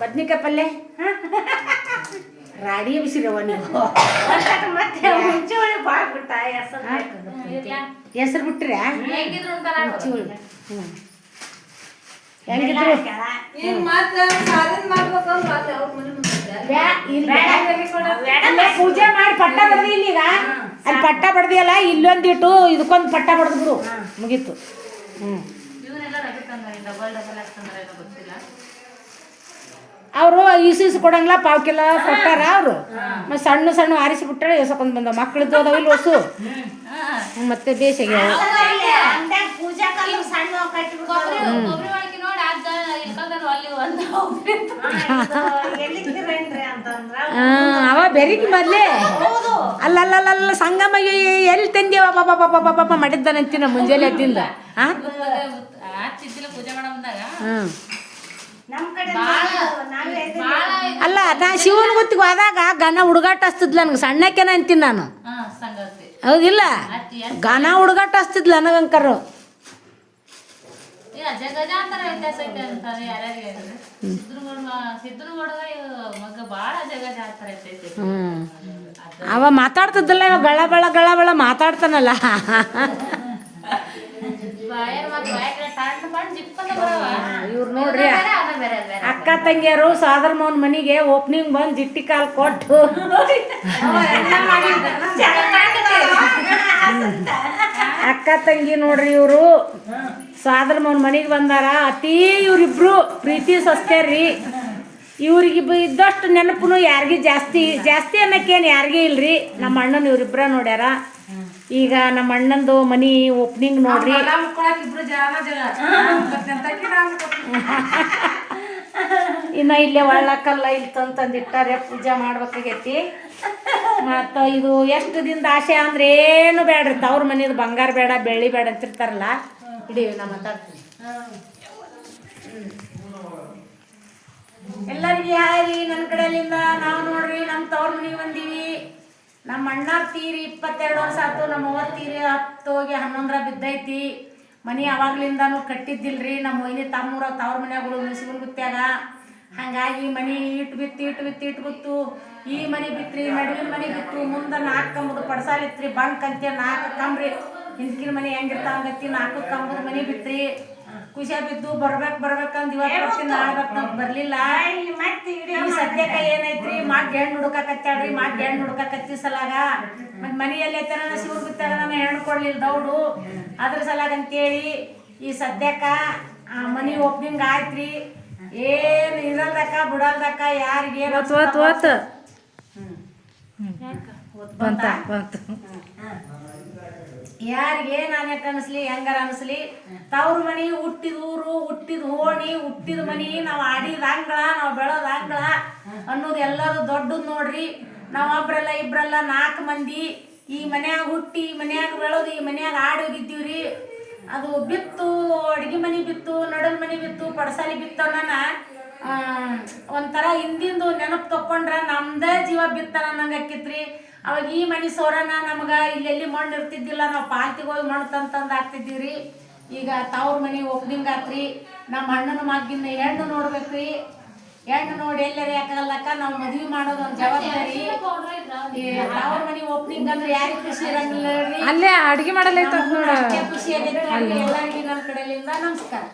ಬದ್ನಿಕಾಯಿ ಪಲ್ಯ? ರಾಡಿ ಬಿಸಿರವ ನೀವು ಹೆಸರು ಬಿಟ್ರೆ. ಪೂಜೆ ಮಾಡಿ ಪಟ್ಟ ಬಡ್ದಿ ಇಲ್ಲಿ ಈಗ ಅಲ್ಲಿ ಪಟ್ಟ ಬಡ್ದಿಯಲ್ಲ ಇಲ್ಲೊಂದಿಟ್ಟು ಇದಕ್ಕೊಂದು ಪಟ್ಟ ಬಡದ್ರು ಬಿಡು. ಮುಗೀತು. ಹ್ಞೂ ಅವರು ಈಸು ಈಸು ಕೊಡಂಗಿಲ್ಲ ಪಾವು ಕಿಲೋ ಕೊಟ್ಟಾರ ಅವರು. ಮತ್ತೆ ಸಣ್ಣ ಸಣ್ಣ ಆರಿಸಿ ಬಿಟ್ಟಾಳೆ ಎಸಕೊಂಡ್ ಬಂದ. ಮಕ್ಳದ್ದು ಅದಾವ ಇಲ್ಲಿ ಹೊಸು ಮತ್ತೆ ಬೇಸಿಗೆ ಅವ ಬೆರಿಗಿ ಮೊದ್ಲೇ ಹೌದು. ಅಲ್ಲ ಅಲ್ಲ ಅಲ್ಲ ಅಲ್ಲ ಸಂಗಮ ಎಲ್ಲಿ ತಂದೇವ ಪಾಪ ಪಾಪ ಪಾಪ ಪಾಪ ಮಾಡಿದ್ದಾನಂತಿನ ಮುಂಜಾನೆ ಎದ್ದಿಂದ? ಹಾ? ಹಚ್ಚಿದ್ದಿಲ್ಲ ಪೂಜೆ ಮಾಡೋ ಬಂದಾಗ ಹ್ಮ್ ನಮ್ ಕಡೆ ಬಾಳ ನಾವೇ ಬಾಳ ಇದು- ಅಲ್ಲ ನಾ ಶಿವನ ಗುತ್ತಿಗೆ ಹೋದಾಗ ಗನ ಹುಡುಗಾಟ ಹಸ್ತಿದ್ಲ ನನಗೆ. ಸಣ್ಣಕ್ಕೆನ ಅಂತೀನಿ ನಾನು. ಹೌದಿಲ್ಲ? ಘನ ಹುಡುಗಾಟ ಹಸ್ತಿದ್ಲ ನನಗಂಕರು ಅವ ಮಾತಾಡ್ತಿದ್ದಲ್ಲ ಇವ ಗಳ ಬಳ ಗಳ ಬಳ ಮಾತಾಡ್ತಾನಲ್ಲ. ಇವ್ರು ನೋಡ್ರಿ. ಅಕ್ಕ ತಂಗಿಯರು ಸಾದರ ಮೌನ್ ಮನಿಗೆ ಓಪನಿಂಗ್ ಬಂದು ಜಿಟ್ಟಿ ಕಾಲ್ ಕೊಟ್ಟು. ಅಕ್ಕ ತಂಗಿ ನೋಡ್ರಿ ಇವರು. ಸಾದರ ಮೌನ್ ಮನಿಗೆ ಬಂದಾರ. ಅತಿ ಇವ್ರಿಬ್ರು ಪ್ರೀತಿ ಸಸ್ತೇರಿ ಇವ್ರಿಗೆ ಬ- ಇದ್ದಷ್ಟು ನೆನಪು ಯಾರಿಗೂ ಜಾಸ್ತಿ ಜಾಸ್ತಿ ಅನ್ನಕ್ಕೇನು ಯಾರಿಗೂ ಇಲ್ರಿ. ನಮ್ಮ ಅಣ್ಣನ ಇವ್ರಿಬ್ರ ನೋಡ್ಯಾರ. ಈಗ ನಮ್ಮ ಅಣ್ಣಂದು ಮನಿ ಓಪನಿಂಗ್ ನೋಡ್ರಿ. ಇನ್ನ ಇಲ್ಲೇ ಒಳ್ಳಕಲ್ಲ ಇಲ್ಲಿ ತಂತಂದಿಟ್ಟಾರೆ ತಂದಿಟ್ಟಾರೆ ಪೂಜೆ ಮಾಡ್ಬೇಕಾಗೈತಿ. ಮತ್ತು ಇದು ಎಷ್ಟು ದಿನದ ಆಸೆ ಅಂದ್ರೆ ಏನು ಬೇಡ್ರಿ ತವ್ರ ಮನೇದು ಬಂಗಾರ ಬೇಡ ಬೆಳ್ಳಿ ಬೇಡ ಅಂತಿರ್ತಾರಲ್ಲ. ಇಡೀ ನಾ ಮಾತಾಡ್ತೀನಿ. ಎಲ್ಲರಿಗೆ ಹಾಯ್ ನನ್ನ ಕಡೆಯಿಂದ ನಾವು ನೋಡ್ರಿ ನಮ್ಮ ತವ್ರ ಮನೆಗೆ ಬಂದೀವಿ. ನಮ್ಮ ಅಣ್ಣ ತೀರಿ ಇಪ್ಪತ್ತೆರಡು ವರ್ಷ ಆಯ್ತು, ನಮ್ಮ ಅವ್ವ ತೀರಿ ಹತ್ತೋಗಿ ಹನ್ನೊಂದರ ಬಿದ್ದೈತಿ. ಮನೆ ಅವಾಗ್ಲಿಂದಾನು ಕಟ್ಟಿದ್ದಿಲ್ರಿ, ನಮ್ಮ ಮೊಯ್ನಿ ತಮ್ಮೂರ ತವ್ರ ಮನ್ಯಾಗಳು ಮುಸಿಗುಲ್ ಗುತ್ತಾಗ ಹಂಗಾಗಿ ಮನೆ ಇಟ್ಟು ಬಿತ್ತು ಇಟ್ಟು ಬಿತ್ತು ಇಟ್ಟು ಬಿತ್ತು. ಈ ಮನೆ ಬಿತ್ರಿ ನಡುವಿನ ಮನೆ ಬಿತ್ತು. ಮುಂದೆ ನಾಲ್ಕು ಕಂಬದ ಪಡ್ಸಾಲಿತ್ರಿ ಬಂಕ್ ಅಂತ ನಾಲ್ಕು ಕಂಬ್ರಿ. ಹಿಂದಿನ ಮನೆ ಹೆಂಗಿರ್ತಾವ ಗತ್ತಿ ನಾಲ್ಕು ಕಂಬದ ಮನೆ ಬಿತ್ರಿ. ಖುಷಿ ಬಿದ್ದು ಬರ್ಬೇಕು ಬರ್ಬೇಕಂದ್ ಇವತ್ತು ಬರ್ಲಿಲ್ಲ. ಸದ್ಯಕ ಸದ್ಯಕ್ಕ ಏನೈತ್ರಿ? ಮಾಡ್ ಹೆಣ್ಣು ಹುಡುಕಾಕತ್ತಾಳ್ರಿ ಮಾಡ್ ಹೆಣ್ಣು ಹುಡುಕಾಕತ್ತಿ ಸಲಾಗ. ಮತ್ ಮನೆಯಲ್ಲಿ ಐತನ ಶಿವ್ರ ಬಿತ್ತಾಗ ನಾನು ಹೆಣ್ಣು ಕೊಡ್ಲಿಲ್ಲ ದೌಡು. ಅದ್ರ ಸಲಾಗ ಅಂತೇಳಿ ಈ ಸದ್ಯಕ್ಕ ಆ ಮನಿ ಓಪನಿಂಗ್ ಆಯ್ತ್ರಿ. ಏನ್ ಇರಲ್ದಕ್ಕ ಬಿಡಲ್ದಕ್ಕ ಯಾರಿಗೆ ಬಂತ ಯಾರಿಗೆ ಏನ್ ಯಾಕೆ ಅನಿಸ್ಲಿ, ಹೆಂಗಾರ ಅನಿಸ್ಲಿ? ತವ್ರ ಮನಿ ಹುಟ್ಟಿದ ಊರು, ಹುಟ್ಟಿದ ಓಣಿ ಹುಟ್ಟಿದ ಮನಿ, ನಾವು ಆಡಿದ ಅಂಗಳ, ನಾವು ಬೆಳೋದ ಅಂಗಳ ಅನ್ನೋದು ಎಲ್ಲರೂ ದೊಡ್ಡದ್ ನೋಡ್ರಿ. ನಾವು ಒಬ್ರಲ್ಲ ಇಬ್ರಲ್ಲ ನಾಲ್ಕು ಮಂದಿ, ಈ ಮನ್ಯಾಗ ಹುಟ್ಟಿ, ಈ ಮನ್ಯಾಗ ಬೆಳೋದು, ಈ ಮನ್ಯಾಗ ರೀ ಅದು ಬಿತ್ತು, ಅಡ್ಗೆ ಮನಿ ಬಿತ್ತು, ನಡಲ್ ಮನಿ ಬಿತ್ತು, ಪಡಸಾಲಿ ಬಿತ್ತು ನನ್ನ ಒಂಥರ ಹಿಂದಿಂದು ನೆನಪು ತಕೊಂಡ್ರೆ ನಮ್ದೇ ಜೀವ ಬಿತ್ತ ನನ್ನ ಆಕಿತ್ರಿ. ಅವಾಗ ಈ ಮನೆ ಸೋರನ ನಮ್ಗೆ ಇಲ್ಲೆಲ್ಲಿ ಮಣ್ಣು ಇರ್ತಿದ್ದಿಲ್ಲ ನಾವು ಪಾಲ್ತಿಗೆ ಹೋಗಿ ಮಣ್ಣು ತಂದು ಹಾಕ್ತಿದ್ದೀವಿ ರೀ ಈಗ ತವ್ರ ಮನೆ ಒಪ್ನಿಂಗ್ ಆತ್ರಿ ನಮ್ಮ ಅಣ್ಣನ ಮಗಿನ ಹೆಣ್ಣು ನೋಡ್ಬೇಕ್ರಿ. ಹೆಣ್ಣು ನೋಡಿ ಎಲ್ಲರ ಯಾಕಲ್ಲಕ್ಕ ನಾವು ಮದುವೆ ಮಾಡೋದು ಒಂದು ಜವಾಬ್ದಾರಿ. ತಾವ್ರ ಮನಿ ಓಪನಿಂಗ್ ಅಂದ್ರೆ ಯಾರಿಗೂ ಖುಷಿ ಇರಂಗಿಲ್ಲ ರೀ ಅಲ್ಲೇ ಅಡಿಗೆ ಮಾಡಲ್ಲ ಖುಷಿ ಆಗೈತೆ ಎಲ್ಲರಿಗೂ ನನ್ನ ಕಡೆಯಿಂದ ನಮಸ್ಕಾರ.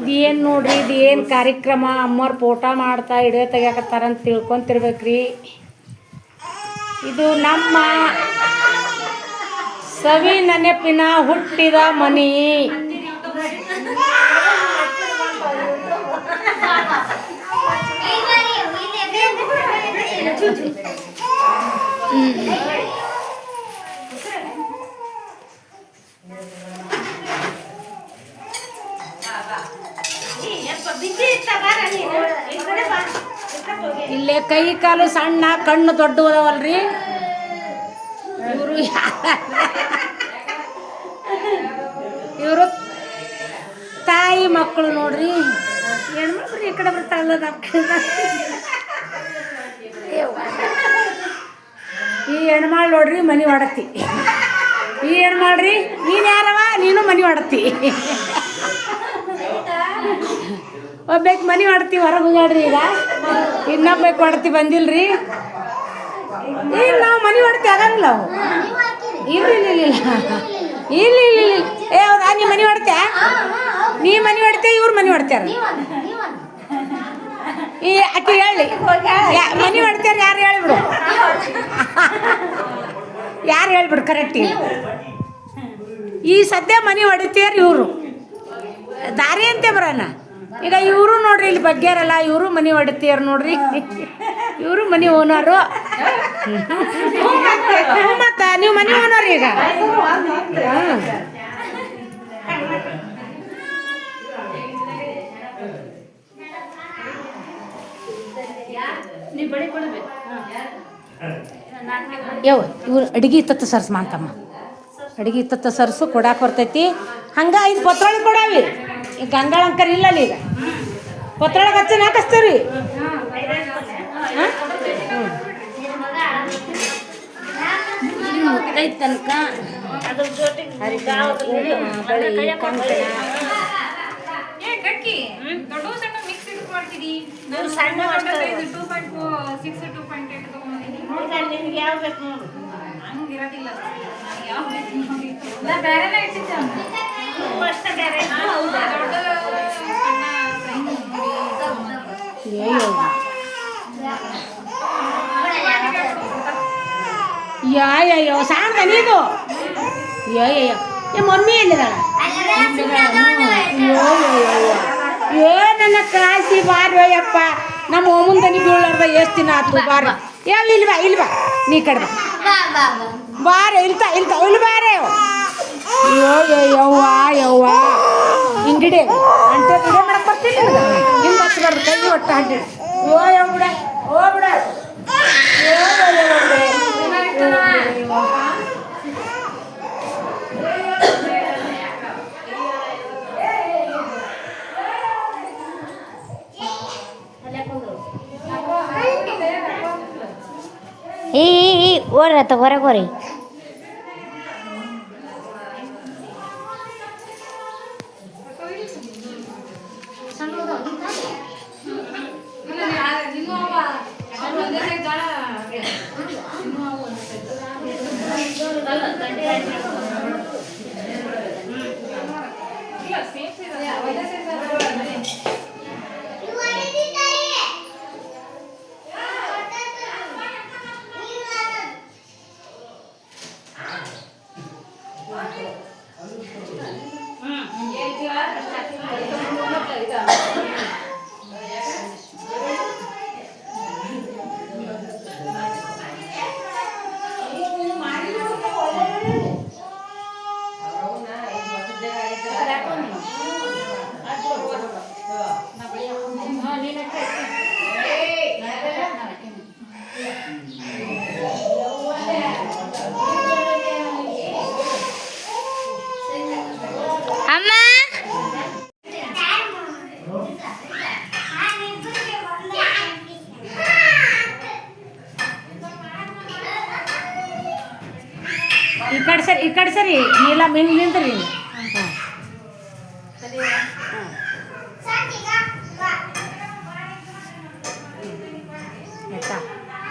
ಇದೇನು ನೋಡ್ರಿ ಇದು ಏನು ಕಾರ್ಯಕ್ರಮ? ಅಮ್ಮರ್ ಫೋಟೋ ಮಾಡ್ತಾ ಹಿಡಿಯೋ ತೆಗಿಯಕತ್ತಾರ ಅಂತ ತಿಳ್ಕೊಂತಿರ್ಬೇಕ್ರಿ. ಇದು ನಮ್ಮ ಸವಿ ನೆನಪಿನ ಹುಟ್ಟಿದ ಮನಿ ಬಿಸಿ ಇತ್ತ ಬಾರ ನೀನು ಈ ಕಡೆ ಬಾ ಇಕ್ಕಟ್ ಹೋಗಿ ಇಲ್ಲೇ ಕೈ ಕಾಲು ಸಣ್ಣ, ಕಣ್ಣು ದೊಡ್ಡವದವಲ್ರಿ ಇವರು ಇವರು ತಾಯಿ ಮಕ್ಕಳು ನೋಡ್ರಿ. ಹೆಣ್ಮಕ್ಳು ಈ ಕಡೆ ಬರ್ತಾಳಲ್ಲ ನಮ್ಮ ಕಡೆ ಯವ್ವ. ಈ ಹೆಣ್ಮಾಳ್ ನೋಡ್ರಿ ಮನಿ ಹೊಡತಿ ಈ ಹೆಣ್ಮಾಳ್ರಿ ನೀನು ಯಾರವ? ನೀನು ಮನಿ ಹೊಡತಿ ಒಬ್ಬೇಕು ಮನಿ ಹೊಡ್ತಿ ಹೊರಗೆ ಹೋಗ್ಯಾಡ್ರಿ ಈಗ. ಇನ್ನೊಬ್ಬೇಕು ಹೊಡ್ತಿ ಬಂದಿಲ್ರಿ. ಈಗ ನಾವು ಮನಿ ಹೊಡ್ತಿ ಆಗಂಗಿಲ್ಲ ಅವು. ಇಲ್ಲ ಇಲ್ಲ ಇಲ್ಲ ಇಲ್ಲ ಏ, ಹೌದಾ? ನೀ ಮನಿ ಹೊಡ್ತೀಯ ನೀ ಮನಿ ಹೊಡ್ತೀಯ ಇವ್ರು ಮನಿ ಹೊಡ್ತ್ಯಾರ ಈ ಅಕ್ಕಿ ಹೇಳಿ ಮನಿ ಹೊಡ್ತ್ಯಾರ ಯಾರು ಹೇಳ್ಬಿಡು ಯಾರು ಹೇಳ್ಬಿಡು ಕರೆಕ್ಟ್ ಈ ಸದ್ಯ ಮನಿ ಹೊಡಿತೀರ ಇವರು ದಾರಿ ಅಂತೆ ಬರೋಣ ಈಗ ಇವರು ನೋಡ್ರಿ ಇಲ್ಲಿ ಬಗ್ಗೆರಲ್ಲ ಇವರು ಮನಿ ಹೊಡಿತೀರ ನೋಡ್ರಿ ಇವರು ಮನಿ ಓನರು ಮತ್ತ ನೀವು ಮನಿ ಓನರ್ ಈಗ ಯವ್ ಇವ್ರು ಅಡಿಗೆ ತತ್ತ ಸರ್ಸ್ ಮಾಂತಮ್ಮ. ಅಡಿಗೆ ತತ್ತ ಸರ್ಸು ಕೊಡಕ್ಕೆ ಬರ್ತೈತಿ. ಹಂಗ ಐದು ಪತ್ರೊಳಗೆ ಕೊಡಾವಿ. ಈ ಗಂಗಾಳ ಅಂಕರ್ ಇಲ್ಲ ಅಲ್ಲಿ ಈಗ. ಪತ್ರೊಳಗೆ ಹಚ್ಚನ ಹಾಕಸ್ತೀವಿ ಹ್ಮ್. ತನಕ ಸಣ್ಣ ತಗೊಂಡಿದ್ದೀನಿ ನಿಮ್ಗೆ ಯಾವ ಬೇಕು ನೋಡು. ಹಂಗಿರೋದಿಲ್ಲ ನಾನು ಅವ್ನು. ಅಷ್ಟೇ ಬೇರೆ ದೊಡ್ಡ ಸಣ್ಣ size ನೋಡಿ. ಯಾ ಯಾ ಯೋ ಸಾಂಗ್ ನೀದು ಯೋ ಯೋ ಯೋ. ಏ ಮಮ್ಮಿ ಯೋ ಯೋ ನನ್ನ ಕಾಸಿ ಬಾರ್ವಯ್ಯಪ್ಪ ಯಪ್ಪ ನಮ್ಮ ಓಮನ್ ಬೀಳಾರ್ದ ಎಷ್ಟು ದಿನ ಆತು ಬಾರ ಯಾವ ಇಲ್ವಾ ಬಾ ಇಲ್ಲಿ ಬಾ. ನೀ ಕಡೆ ಬಾ. ಬಾರ ಇಲ್ತ ಇಲ್ತ ಇಲ್ಲಿ ಬಾರೆ. ಯೋ ಯೋ ಯವ್ವ ಯವ್ವ. ಹಿಂಗಿಡೆ. ಅಂಟೆ ಗಿಡೆ ಮಾಡಕ್ ಬರ್ತೀನಿ ಹಿಂಗೆ ಹಚ್ಚಬಾರ್ದು ಕೈ ಒಟ್ಟು ಹಂಡಿ ಯೋ ಯೋ ಬಿಡ ಓ ಬಿಡ ಯೋ ಯೋ ಯೋ ಬಿಡ ಈ ಈ ಓಡ್ರಿ ಆತ ಹೊರಗೆ ಹೋರಿ ಅಮ್ಮ ಈ ಕಡೆ ಸರಿ ಈ ಕಡೆ ಸರಿ ನೀಲ ಹಿಂಗೆ ನಿಂದ್ರಿ ಹಾಂ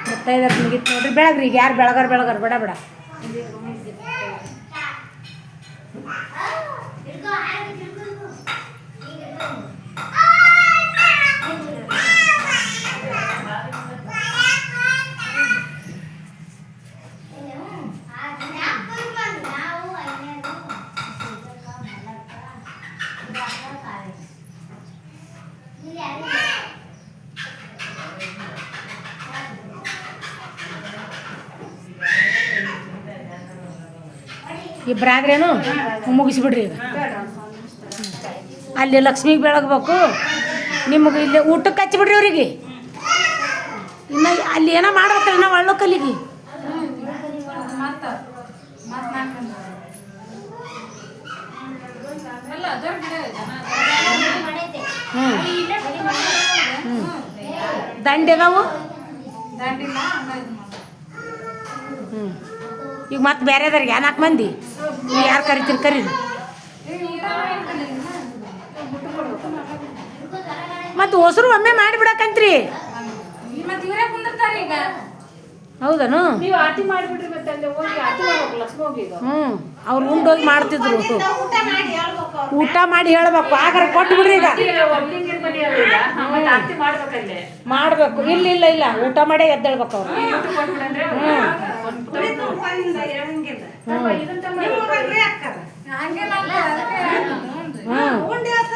ಮುತ್ತೈದರ್ ಮುಗಿತು ನೋಡ್ರಿ. ಬೆಳಗ್ರಿ ಈಗ ಯಾರು ಬೆಳಗಾರ ಬೆಳಗಾರ? ಬೇಡ ಬೇಡ. ಇಬ್ಬರಾದ್ರೇನು ಮುಗಿಸ್ಬಿಡ್ರಿ ಈಗ. ಅಲ್ಲಿ ಲಕ್ಷ್ಮಿಗೆ ಬೆಳಗ್ಬೇಕು. ನಿಮಗೆ ಇಲ್ಲಿ ಊಟಕ್ಕೆ ಹಚ್ಚಿಬಿಡ್ರಿ ಅವ್ರಿಗೆ. ಇನ್ನು ಅಲ್ಲಿ ಏನೋ ಮಾಡ್ಬೇಕಲ್ಲ ನಾವು ಅಳ್ಳು ಕಲ್ಲಿಗೆ. ಹ್ಞೂ ಹ್ಞೂ ದಂಡೆ ಅದಾವು? ಹ್ಞೂ ಈಗ ಮತ್ತೆ ಬೇರೆದವ್ರಿಗೆ ನಾಲ್ಕು ಮಂದಿ? ನೀವು ಯಾರು ಕರಿತೀರಿ ಕರೀರಿ ಮತ್ತು ಹೊಸರು ಒಮ್ಮೆ ಮಾಡಿಬಿಡಕಂತ್ರಿ. ಮತ್ತೆ ಇವರೇ ಕುಂದಿರ್ತಾರ ಈಗ. ಹೌದನು? ಹ್ಞೂ ಅವ್ರು ಉಂಡೋಗಿ ಮಾಡ್ತಿದ್ರು ಊಟ. ಮಾಡಿ ಹೇಳ್ಬೇಕು ಅವ್ರು. ಊಟ ಮಾಡಿ ಹೇಳ್ಬೇಕು ಆಗಾರ ಕೊಟ್ಟು ಬಿಡ್ರಿ ಈಗ. ಮಾಡ್ಬೇಕು. ಇಲ್ಲ ಇಲ್ಲ ಇಲ್ಲ ಊಟ ಮಾಡೇ ಎದ್ದೇಳ್ಬೇಕು ಅವ್ರು. ಹ್ಞೂ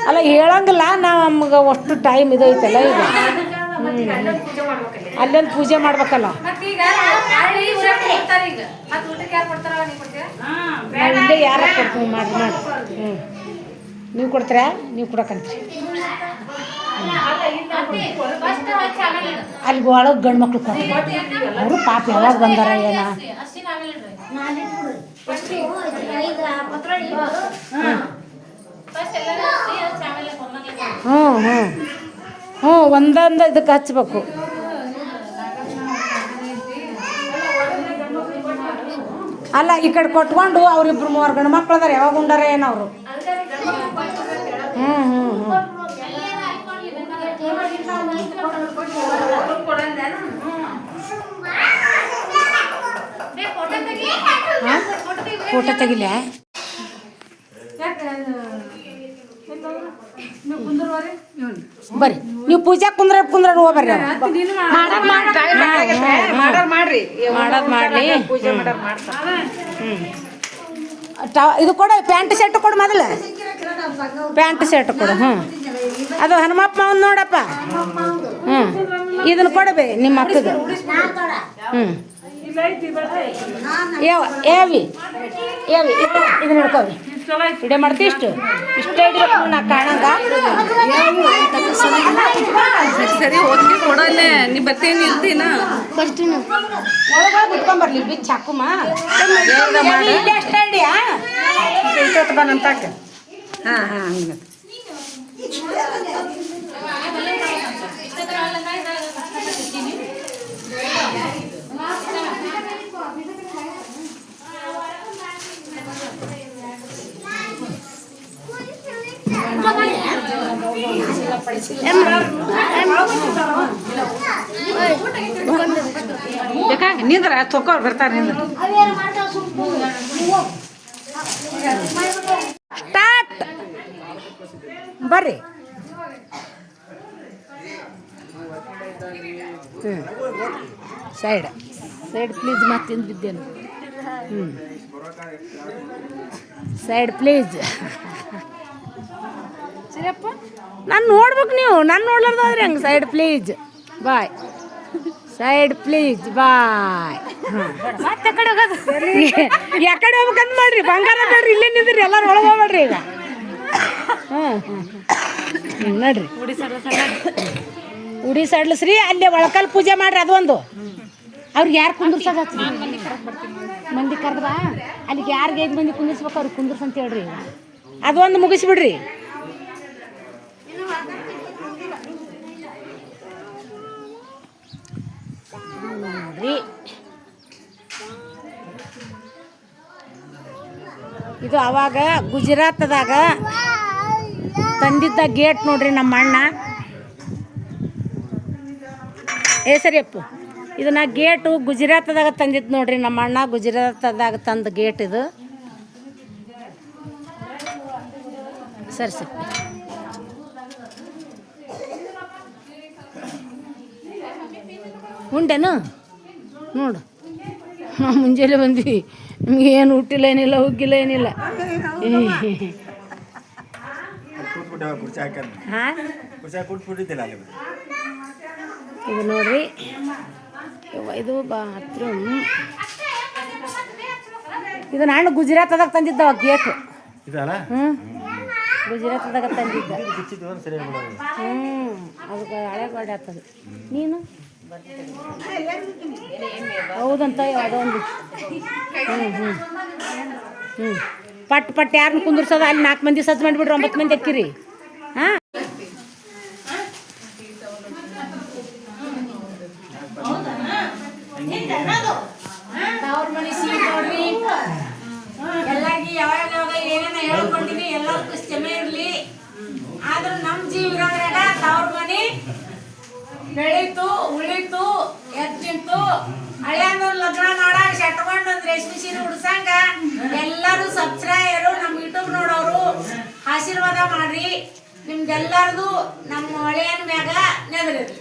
ಅಲ್ಲ ಹೇಳಂಗಿಲ್ಲ. ನಾವು ನಮ್ಗೆ ಅಷ್ಟು ಟೈಮ್ ಇದೈತಲ್ಲ ಈಗ. ಪೂಜೆ ಮಾಡ್ಬೇಕಲ್ಲೇ ಅಲ್ಲೊಂದು ಪೂಜೆ ಮಾಡ್ಬೇಕಲ್ಲ. ಯಾರ ಕೊಡ್ತೀವಿ ಮಾಡಿ ಮಾಡಿ. ಹ್ಞೂ ನೀವು ಕೊಡ್ತೀರಾ? ನೀವು ಕೊಡಕಂತ್ರಿ. ಫಸ್ಟ್ ಹಚ್ಚಿ ಆಮೇಲೆ ಇದು. ಅಲ್ಲಿ ಒಳಗೆ ಗಂಡು ಮಕ್ಳು ಅವರು ಪಾಪ ಯಾವಾಗ ಬಂದಾರ ಏನ. ಹ್ಞೂ ಹ್ಞೂ. ಹ್ಞೂ ಒಂದೊಂದು ಇದಕ್ಕೆ ಹಚ್ಬೇಕು. ಅಲ್ಲ ಈ ಕಡೆ ಕೊಟ್ಕೊಂಡು ಅವ್ರಿಬ್ರು ಮೂವರು ಗಂಡು ಮಕ್ಳು ಅದಾರ. ಯಾವಾಗ ಉಂಡಾರ ಏನವರು ಅವರು? ಹ್ಞೂ ಹ್ಞೂ ಹ್ಞೂ ಬೇ, ಫೋಟೋ ತೆಗಿಲ? ಬರ್ರಿ. ನೀವು ಪೂಜಾ ಕುಂದ್ರ ಕುಂದ್ರ ಹೋಗ್ಬರ್ರಿ ಅವ್ರು. ಮಾಡಾರ್. ಮಾಡೋದ್ ಮಾಡ್ಲಿ ಇದು ಕೊಡ ಪ್ಯಾಂಟ್ ಶರ್ಟ್ ಕೊಡು ಮೊದಲು. ಪ್ಯಾಂಟ್ ಶರ್ಟ್ ಕೊಡು ಹ್ಞೂ ಅದು ಹನುಮಪ್ಪ ಅವ್ನು ನೋಡಪ್ಪ. ಹ್ಞೂ ಇದನ್ನ ಕೊಡಬೇ ನಿಮ್ಮ ಅಕ್ಕದು ಹ್ಞೂ ಯಾವ ಏವಿ ಏವಿ ಇದನ್ನ ಹಿಡ್ಕೋವಿ ಇಡೇ ಮಾಡ್ತಿ ಇಷ್ಟು? ಇಷ್ಟೇ ಇಡ್ಬೇಕು ನಾ ಕಾಣಂಗ? ಸರಿ ಓದ್ಕೆ ಕೊಡಲ್ಲೇ. ನೀ ಬರ್ತೇನೆ ಇಲ್ತೀನ ಒಳಗೆ ಬಿಟ್ಕೊಂಬರ್ಲಿ ಬಿಚ್ಚ ಹಾಕುಮ. ಇಲ್ಲೇ ಅಷ್ಟೇ ಇಡಿಯಾ ಇಷ್ಟೊತ್ತು ಬಂದಂತಾಕ ಹಾ ಹಾ ಹಂಗ ಬೇಕಾಗ ನಿಂದ್ರ ತೊಕೊಳ್ ಬರ್ತಾರ ನಿಂದ್ರ ಸ್ಟಾರ್ಟ್ ಬರ್ರಿ ಹ್ಞೂ ಸೈಡ್. ಸೈಡ್ ಪ್ಲೀಸ್ ಮತ್ತೆ ಬಿದ್ದೇನು. ಹ್ಞೂ ಸೈಡ್ ಪ್ಲೀಸ್ ಸರಿಯಪ್ಪ ನಾನು ನೋಡ್ಬೇಕು ನೀವು. ನಾನು ನೋಡ್ಲಾರ್ದಾದ್ರೆ ಹಂಗೆ? Side please boy. Side please boy. ಮತ್ತೆ ಕಡೆ ಹೋಗೋದು? ಯಾಕಡೆ ಹೋಗ್ಬೇಕಂತ ಮಾಡ್ರಿ. ಬಂಗಾರ ಬೇಡ್ರಿ. ಇಲ್ಲೇ ನಿಂದ್ರಿ. ಎಲ್ಲರೂ ಒಳಗೆ ಹೋಗ್ಬೇಡ್ರಿ ಈಗ. ಹ್ಞೂ ಹ್ಞೂ ನೋಡ್ರಿ. ಉಡಿ ಸಡ್ಲಸ್ರಿ ಅಲ್ಲೇ ಒಳಕಲ್ ಪೂಜೆ ಮಾಡ್ರಿ ಅದೊಂದು ಅವ್ರಿಗೆ ಯಾರು ಕುಂದಿರ್ಸೋದು ಮಂದಿ ಕರೆದ್ವಾ ಅಲ್ಲಿಗೆ ಯಾರಿಗೆ ಐದು ಮಂದಿ ಕುಂದಿರ್ಸ್ಬೇಕು ಅವ್ರಿಗೆ ಕುಂದಿರ್ಸ್ ಅಂತ ಹೇಳ್ರಿ ಅದೊಂದು ಮುಗಿಸ್ಬಿಡ್ರಿ. ಇದು ಅವಾಗ ಗುಜರಾತ್ದಾಗ ತಂದಿದ್ದ ಗೇಟ್ ನೋಡ್ರಿ ನಮ್ಮ ಅಣ್ಣ ಏ ಸರಿ ಅಪ್ಪು. ಇದನ್ನ ಗೇಟು ಗುಜರಾತದಾಗ ತಂದಿತ್ತು ನೋಡ್ರಿ ನಮ್ಮ ಅಣ್ಣ ಗುಜರಾತದಾಗ ತಂದ ಗೇಟ್ ಇದು. ಸರಿ ಸರಿ. ಉಂಡೇನು? ನೋಡು. ನಾವು ಮುಂಜಾನೆ ಬಂದ್ವಿ. ನಿಮ್ಗೆ ಏನು ಹುಟ್ಟಿಲ್ಲ ಏನಿಲ್ಲ ಹುಗ್ಗಿಲ್ಲ ಏನಿಲ್ಲ. ಹಾಂ? ಇದು ನೋಡ್ರಿ. ಇದು ಬಾತ್ರೂಮ್ ಇದು ನಾನು ಗುಜರಾತ್ದಾಗ ತಂದಿದ್ದವ ಗೇಟ್ ಹ್ಞೂ ಗುಜರಾತ್ದಾಗ ತಂದಿದ್ದ. ಹ್ಞೂ ಅದಕ್ಕೆ ಹಳೆ ಗಾಡಿ ಆಗ್ತದೆ. ನೀನು? ಹೌದಂತ ಅದೊಂದು. ಹ್ಞೂ ಹ್ಞೂ ಹ್ಞೂ ಪಟ್ ಪಟ್ ಯಾರನ್ನ ಕುಂದಿರ್ಸೋದ ಅಲ್ಲಿ ನಾಲ್ಕು ಮಂದಿ ಸಜ್ಜು ಮಾಡಿಬಿಡ್ರಿ ಒಂಬತ್ತು ಮಂದಿ ಅಕ್ಕಿರಿ. ಹಾಂ ತವ್ರ ಮನೆ ಸೀರೆ ನೋಡ್ರಿ ಎಲ್ಲಾರ್ಗಿ ಯಾವಾಗ ಯಾವಾಗ ಏನೇನ ಎಲ್ಲದಕ್ಕೂ ಕ್ಷಮೆ ಇರ್ಲಿ. ಆದ್ರೂ ನಮ್ ಇರೋದ್ರಾಗ ತವ್ರ ಮನೆ ಬೆಳೀತು, ಉಳಿತು ಎದ್ದಿಂತು ಹಳೆಯಂದು ಲಗ್ನ ನೋಡ ಶೆಟ್ಕೊಂಡು ಒಂದ್ ರೇಷ್ಮೆ ಸೀರೆ ಉಡ್ಸಂಗ ಎಲ್ಲರೂ ಸಬ್ಸ್ಕ್ರೈಬರು ನಮ್ಮ ಯೂಟ್ಯೂಬ್ ನೋಡೋರು ಆಶೀರ್ವಾದ ಮಾಡ್ರಿ. ನಿಮ್ದೆಲ್ಲರದು ನಮ್ಮ ಹಳೆಯನ್ ಮ್ಯಾಗ ನೆದರಿರ್ಲಿ.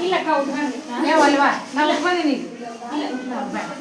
ಇಲ್ಲ. ಅಕ್ಕ ಉಟ್ಕೊಂಡು ಅಲ್ವಾ ನಾ ಉಟ್ಕೊಂಡಿನಿ ಇಲ್ಲ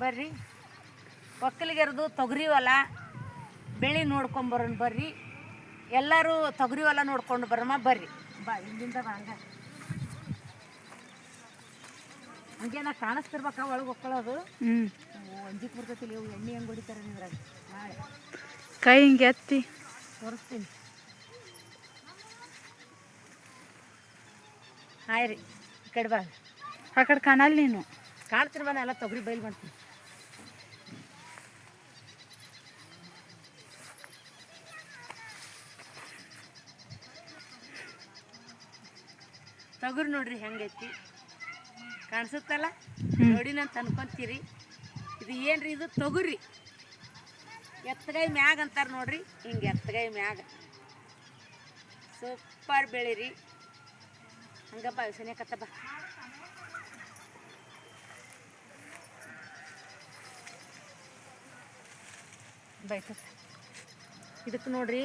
ಬರ್ರಿ. ಒಕ್ಕಲಿಗರದು ತೊಗರಿ ಹೊಲ ಬೆಳೆ ನೋಡ್ಕೊಂಬರೋಣ ಬರ್ರಿ. ಎಲ್ಲರೂ ತೊಗರಿ ಹೊಲ ನೋಡ್ಕೊಂಡು ಬರಮ್ಮ ಬರ್ರಿ. ಬಾ ಇಲ್ಲಿಂದ ಬಾ ಹಂಗ. ನಾ ಕಾಣಿಸ್ತಿರ್ಬೇಕ ಒಳಗೆ ಒಕ್ಕಳೋದು. ಹ್ಮ್. ಅಂಜಿಕ್ ಬರ್ತೈತಿ ಇವು ಎಣ್ಣೆ ಹೆಂಗೆ ಹೊಡಿತಾರೆ ನಿಮ್ರಾಗ ನಾಳೆ. ಕೈ ಹಿಂಗೆ ಎತ್ತಿ. ತೋರಿಸ್ತೀನಿ. ಹಾಯ್ ರೀ ಈ ಕಡೆ ಬಾ. ಆ ಕಡೆ ಕಾಣಲ್ಲ ನೀನು. ಕಾಣ್ತಿರ್ಬಾನ ಎಲ್ಲ ತೊಗರಿ ಬೈಲ್ ಮಾಡ್ತೀನಿ ತೊಗರಿ ನೋಡ್ರಿ ಹೆಂಗೈತಿ. ಕಾಣಿಸುತ್ತಲ್ಲ? ನೋಡಿನ ಅಂತ ಅನ್ಕೊಂತೀರಿ ಇದು ಏನ್ರಿ ಇದು? ತೊಗರಿ. ಎತ್ತಗೈ ಮ್ಯಾಗ ಅಂತಾರೆ ನೋಡ್ರಿ. ಹಿಂಗೆ ಎತ್ತಗೈ ಮ್ಯಾಗ. ಸೂಪರ್ ಬೆಳಿರಿ. ಹಂಗಪ್ಪ ಸನಿಯಕತ್ತ ಕತ್ತಪ್ಪ ಬೈತ ಇದಕ್ಕೆ ನೋಡ್ರಿ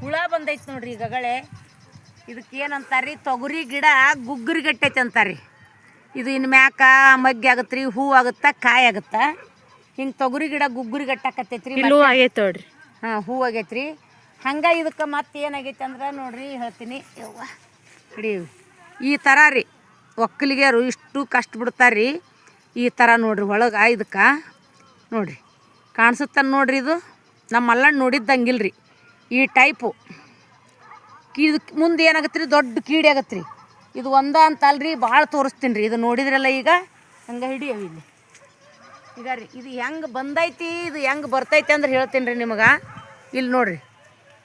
ಹುಳ ಬಂದೈತೆ ನೋಡ್ರಿ ಗಗಳೆ ಇದಕ್ಕೆ ಏನಂತಾರ್ರಿ ತೊಗರಿ ಗಿಡ ಗುಗ್ಗರಿ ಗಟ್ಟೈತೆ ಅಂತಾರ್ರಿ ಇದು ಇನ್ನು ಮ್ಯಾಕ ಮಗ್ಗಿ ರೀ ಹೂ ಆಗುತ್ತಾ ಕಾಯಿ ಆಗುತ್ತಾ? ಹಿಂಗೆ ತೊಗರಿ ಗಿಡ ಗುಗ್ಗುರಿ ಗಟ್ಟಾಕತ್ತೈತ್ರಿ ಹೂ ಆಗೈತೆ ನೋಡ್ರಿ. ಹಾಂ ಹೂ ರೀ ಹಂಗೆ ಇದಕ್ಕೆ ಮತ್ತೆ ಏನಾಗೈತೆ ಅಂದ್ರೆ ನೋಡ್ರಿ ಹೇಳ್ತೀನಿ. ಯವ್ವ ಇಡೀ ಈ ಥರ ರೀ ಒಕ್ಕಲಿಗೆರು ಇಷ್ಟು ಕಷ್ಟ ಬಿಡ್ತಾರೆ. ರೀ ಈ ಥರ ನೋಡ್ರಿ ಒಳಗೆ ಇದಕ್ಕೆ. ನೋಡ್ರಿ ಕಾಣಿಸುತ್ತ ನೋಡ್ರಿ ಇದು? ನಮ್ಮ ಮಲ್ಲಣ್ಣ ನೋಡಿದ್ದಂಗಿಲ್ರಿ. ಈ ಟೈಪು. ಇದಕ್ಕೆ ಮುಂದೆ ಏನಾಗತ್ತೆ ರೀ ದೊಡ್ಡ ಕೀಡಿ ಆಗತ್ತೆ ರೀ ಇದು ಒಂದ ಅಂತ ಅಲ್ರಿ ಭಾಳ ತೋರಿಸ್ತೀನಿ ರೀ ಇದು ನೋಡಿದ್ರಲ್ಲ ಈಗ? ಹಂಗೆ ಹಿಡಿಯವು ಇಲ್ಲಿ. ಈಗ ರೀ, ಇದು ಹೆಂಗೆ ಬಂದೈತಿ, ಇದು ಹೆಂಗೆ ಬರ್ತೈತಿ ಅಂದ್ರೆ ಹೇಳ್ತೀನಿ ರೀ ನಿಮಗೆ. ಇಲ್ಲಿ ನೋಡಿರಿ,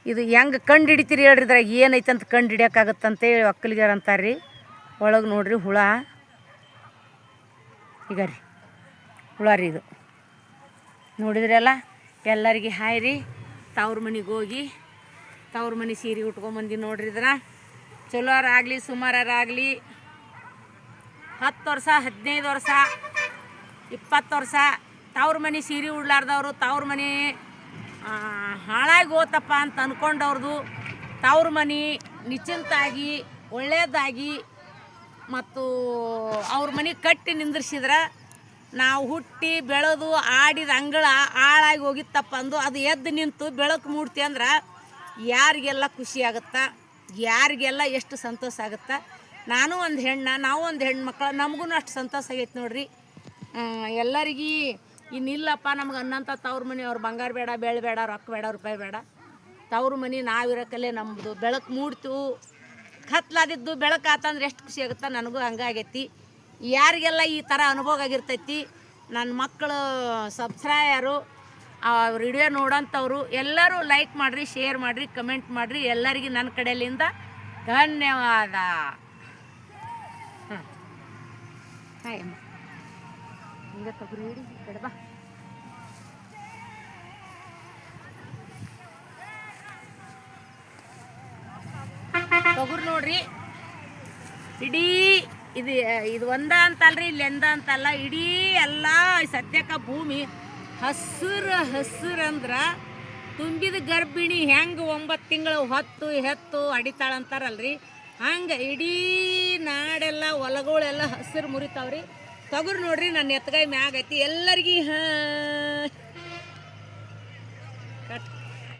ಇದು ಹೆಂಗೆ ಕಂಡು ಹಿಡಿತೀರಿ ಹೇಳ್ರಿ ಇದ್ರಾಗ? ಏನೈತೆ ಅಂತ ಕಂಡು ಹಿಡಿಯೋಕ್ಕಾಗತ್ತಂತೇಳಿ ಒಕ್ಕಲಿಗರ ಅಂತಾರೆ ರೀ ಒಳಗೆ ನೋಡ್ರಿ ಹುಳ. ಈಗ ರೀ, ಹುಳ ರೀ ಇದು. ನೋಡಿದ್ರಲ್ಲ? ಎಲ್ಲರಿಗೆ ಹಾಯ್ ರೀ. ತವ್ರ ಮನೆಗೆ ಹೋಗಿ. ತವ್ರ ಮನೆ ಸೀರೆ ಉಟ್ಕೊಂಬಂದಿ ನೋಡ್ರಿ ಇದ್ರ ಚಲೋರಾಗಲಿ ಸುಮಾರಾಗಲಿ ಹತ್ತು ವರ್ಷ, ಹದಿನೈದು ವರ್ಷ, ಇಪ್ಪತ್ತು ವರ್ಷ ತವ್ರ ಮನೆ ಸೀರೆ ಉಡ್ಲಾರ್ದವರು, ತವ್ರ ಮನೆ ಹಾಳಾಗಿ ಹೋತಪ್ಪ ಅಂತ ಅಂದ್ಕೊಂಡವ್ರದ್ದು ತವ್ರ ಮನೆ ನಿಶ್ಚಿಂತಾಗಿ ಒಳ್ಳೆಯದಾಗಿ ಮತ್ತು ಅವ್ರ ಮನೆ ಕಟ್ಟಿ ನಿಂದ್ರಿಸಿದ್ರೆ ನಾವು ಹುಟ್ಟಿ ಬೆಳೆದು ಆಡಿದ ಅಂಗಳ ಹಾಳಾಗಿ ಹೋಗಿತ್ತಪ್ಪ ಅಂದು ಅದು ಎದ್ದು ನಿಂತು ಬೆಳಕು ಮೂಡ್ತಿ ಅಂದ್ರೆ ಯಾರಿಗೆಲ್ಲ ಖುಷಿ ಆಗುತ್ತಾ, ಯಾರಿಗೆಲ್ಲ ಎಷ್ಟು ಸಂತೋಷ ಆಗುತ್ತಾ, ನಾನು ಒಂದು ಹೆಣ್ಣ, ನಾವು ಒಂದು ಹೆಣ್ಮಕ್ಳು ನಮಗೂ ಅಷ್ಟು ಸಂತೋಷ ಆಗೈತೆ ನೋಡ್ರಿ. ಎಲ್ಲರಿಗೆ, ಇನ್ನಿಲ್ಲಪ್ಪ ನಮ್ಗೆ ಅನ್ನಂಥ ತವ್ರ ಮನೆ, ಅವ್ರು ಬಂಗಾರ ಬೇಡ, ಬೆಳೆ ಬೇಡ, ರೊಕ್ಕ ಬೇಡ, ರೂಪಾಯಿ ಬೇಡ. ತವ್ರ ಮನೆ ನಾವಿರೋಕಲ್ಲೇ ನಮ್ಮದು ಬೆಳಕು ಮೂಡ್ತು, ಕತ್ಲಾದಿದ್ದು ಬೆಳಕು ಆತಂದ್ರೆ ಎಷ್ಟು ಖುಷಿ ಆಗುತ್ತಾ, ನನಗೂ ಹಂಗಾಗೈತಿ ಯಾರಿಗೆಲ್ಲ ಈ ಥರ ಅನುಭವ ಆಗಿರ್ತೈತಿ ನನ್ನ ಮಕ್ಕಳು ಸಬ್ಸ್ಕ್ರೈಯರು ಆ ವಿಡಿಯೋ ನೋಡೋಂಥವ್ರು ಎಲ್ಲರೂ ಲೈಕ್ ಮಾಡಿರಿ ಶೇರ್ ಮಾಡಿರಿ ಕಮೆಂಟ್ ಮಾಡಿರಿ. ಎಲ್ಲರಿಗೂ ನನ್ನ ಕಡೆಯಿಂದ ಧನ್ಯವಾದ. ಹಾಂ ನೋಡ್ರಿ. ಇಡೀ ಇದು ಇದು ಒಂದ ಅಂತಲ್ರಿ, ಇಲ್ಲಿ ಎಂದ ಅಂತಲ್ಲ, ಇಡೀ ಎಲ್ಲ ಸದ್ಯಕ್ಕ ಭೂಮಿ ಹಸಿರು ಹಸಿರು ಅಂದ್ರೆ ತುಂಬಿದ ಗರ್ಭಿಣಿ ಹೆಂಗೆ ಒಂಬತ್ತು ತಿಂಗಳು ಹೊತ್ತು ಹೆತ್ತು ಅಡಿತಾಳಂತಾರಲ್ರಿ? ಹಂಗೆ ಇಡೀ ನಾಡೆಲ್ಲ ಹೊಲಗಳೆಲ್ಲ ಹಸಿರು ಮುರಿತಾವ್ರಿ. ತಗುರು ನೋಡ್ರಿ ನನ್ನ ಎತ್ತಗಾಯಿ ಮ್ಯಾಗೈತಿ ಎಲ್ಲರಿಗೂ ಹಾಂ